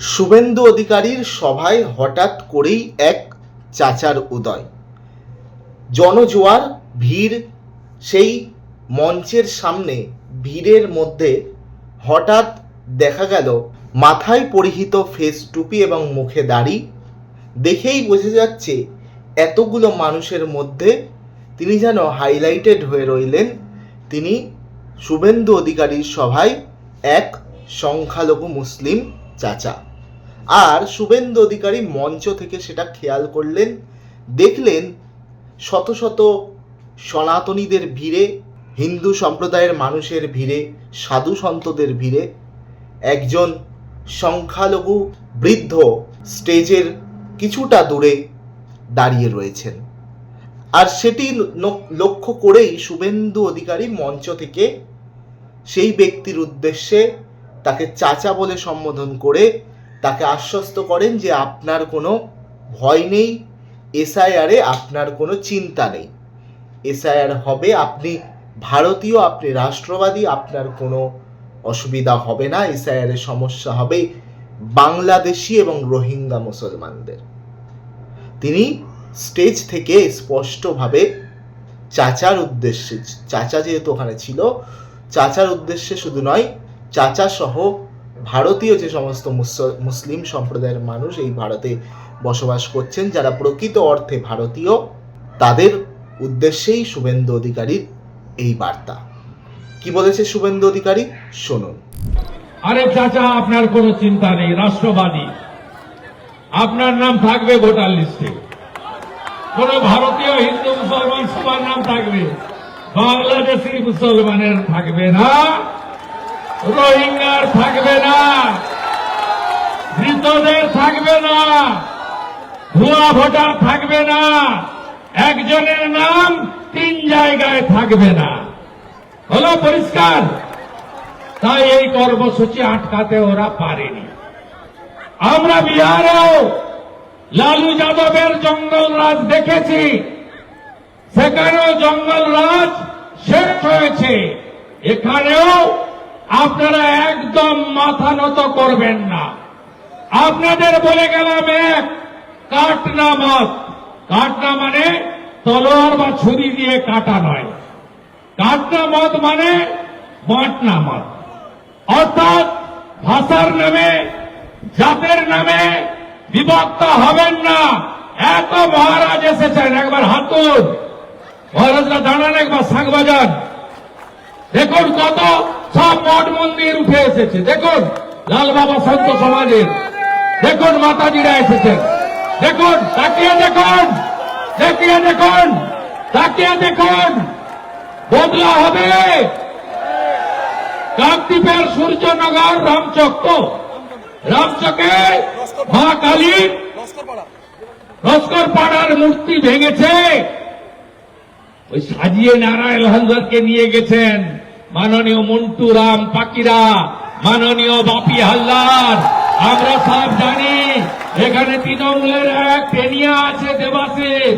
শুভেন্দু অধিকারীর সভায় হঠাৎ করেই এক চাচার উদয়। জনজোয়ার, ভিড়, সেই মঞ্চের সামনে, ভিড়ের মধ্যে হঠাৎ দেখা গেল, মাথায় পরিহিত ফেস টুপি এবং মুখে দাড়ি। দেখেই বোঝা যাচ্ছে, এতগুলো মানুষের মধ্যে তিনি যেন হাইলাইটেড হয়ে রইলেন। তিনি শুভেন্দু অধিকারীর সভায় এক সংখ্যালঘু মুসলিম চাচা। আর শুভেন্দু অধিকারী মঞ্চ থেকে সেটা খেয়াল করলেন, দেখলেন শত শত সনাতনীদের ভিড়ে, হিন্দু সম্প্রদায়ের মানুষের ভিড়ে, সাধু সন্তদের ভিড়ে একজন সংখ্যালঘু বৃদ্ধ স্টেজের কিছুটা দূরে দাঁড়িয়ে রয়েছেন। আর সেটি লক্ষ্য করেই শুভেন্দু অধিকারী মঞ্চ থেকে সেই ব্যক্তির উদ্দেশ্যে তাকে চাচা বলে সম্বোধন করে তাকে আশ্বস্ত করেন যে আপনার কোনো ভয় নেই, এসআইআরে আপনার কোনো চিন্তা নেই। এসআইআর হবে, আপনি ভারতীয়, আপনি রাষ্ট্রবাদী, আপনার কোনো অসুবিধা হবে না, এসআইআর সমস্যা হবে বাংলাদেশি এবং রোহিঙ্গা মুসলমানদের। তিনি স্টেজ থেকে স্পষ্টভাবে চাচার উদ্দেশ্যে, চাচা যেহেতু ওখানে ছিল, চাচার উদ্দেশ্যে শুধু নয় চাচা সহ ভারতীয় যে সমস্ত মুসলিম সম্প্রদায়ের মানুষ এই ভারতে বসবাস করছেন, যারা প্রকৃত অর্থে ভারতীয়, তাদের উদ্দেশ্যেই শুভেন্দু অধিকারীর এই বার্তা। কি বলেছে শুভেন্দু অধিকারী? শুনুন। আরে চাচা, আপনার কোনো চিন্তা নেই, রাষ্ট্রবাদী। আপনার নাম থাকবে ভোটার লিস্টে। কোন ভারতীয়, হিন্দু, মুসলমান, সবার নাম থাকবে। বাংলাদেশি মুসলমানের থাকবে না। রোহিঙ্গার থাকবে না। মৃতদের থাকবে না। ভুয়া ভোটার থাকবে না। একজনের নাম তিন জায়গায় থাকবে না। হলো পরিষ্কার? তাই এই কর্মসূচি আটকাতে ওরা পারেনি। আমরা বিহারেও লালু যাদবের জঙ্গল রাজ দেখেছি। সেখানেও জঙ্গল রাজ শেষ হয়েছে। এখানেও আপনারা একদম মাথা নত করবেন না। আপনাদের বলে গেলাম এক কাটনা মত কাটনা মানে তলোয়ার বা ছুরি দিয়ে কাটা নয়। কাটনা মত মানে বাঁটনা মত অর্থাৎ ভাষার নামে, জাতের নামে বিভক্ত হবেন না। এত মহারাজ এসেছেন, একবার হাতুন মহারাজরা দাঁড়ান, একবার শাঁখ বাজান। দেখুন কত সব মঠ মন্দির উঠে এসেছে। দেখুন, লাল বাবা সন্ত সমাজের। দেখুন, মাতাজিরা এসেছেন। দেখুন, তাকিয়ে দেখুন দেখিয়ে দেখুন, তাকিয়ে দেখুন। বদলা হবে। কাকদ্বীপের সূর্যনগর রামচক তো রামচকে মা কালী লস্কর পাড়ার মূর্তি ভেঙেছে। ওই সাজিয়ে নারায়ণ হালদারকে নিয়ে গেছেন। মাননীয় মন্টু রাম পাকিরা, মাননীয় বাপি হালদার, আমরা সব জানি এখানে তৃণমূলের এক টেনিয়া আছে দেবাশিস।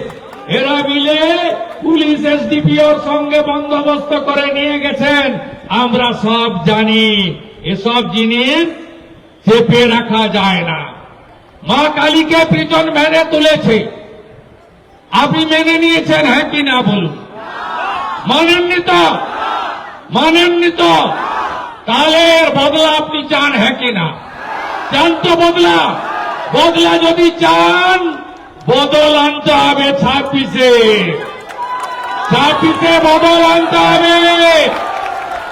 এরা মিলে পুলিশ এসডিপিওর সঙ্গে বন্দোবস্ত করে নিয়ে গেছেন। আমরা সব জানি এসব জিনিস চেপে রাখা যায় না। মা কালীকে প্রিজন ভ্যানে তুলেছে। আপনি মেনে নিয়েছেন হ্যাঁ কি না বলুন? মানেননি তো মানেননি তো তাহলে বদলা আপনি চান হ্যাঁ কি না? চান তো বদলা। বদলা যদি চান, বদল আনতে হবে ছাব্বিশে। ছাব্বিশে বদল আনতে হবে।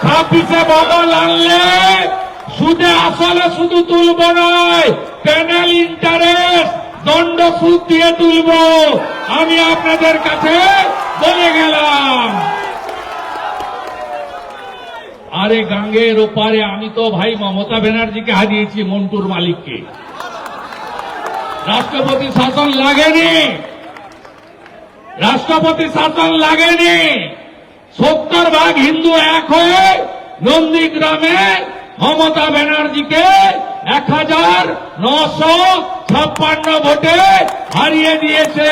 ছাব্বিশে বদল আনলে সুদে আসলে শুধু তুলব নয় প্যানেল ইন্টারেস্ট দণ্ড সুদ দিয়ে তুলব। আমি আপনাদের কাছে বলে গেলাম। আরে গাঙ্গের ওপারে আমি তো ভাই মমতা ব্যানার্জিকে হারিয়েছি মন্টুর মালিককে। রাষ্ট্রপতি শাসন লাগেনি। রাষ্ট্রপতি শাসন লাগেনি। সত্তর ভাগ হিন্দু এক হয়ে নন্দীগ্রামে মমতা ব্যানার্জিকে এক হাজার নশো ভোটে হারিয়ে দিয়েছে।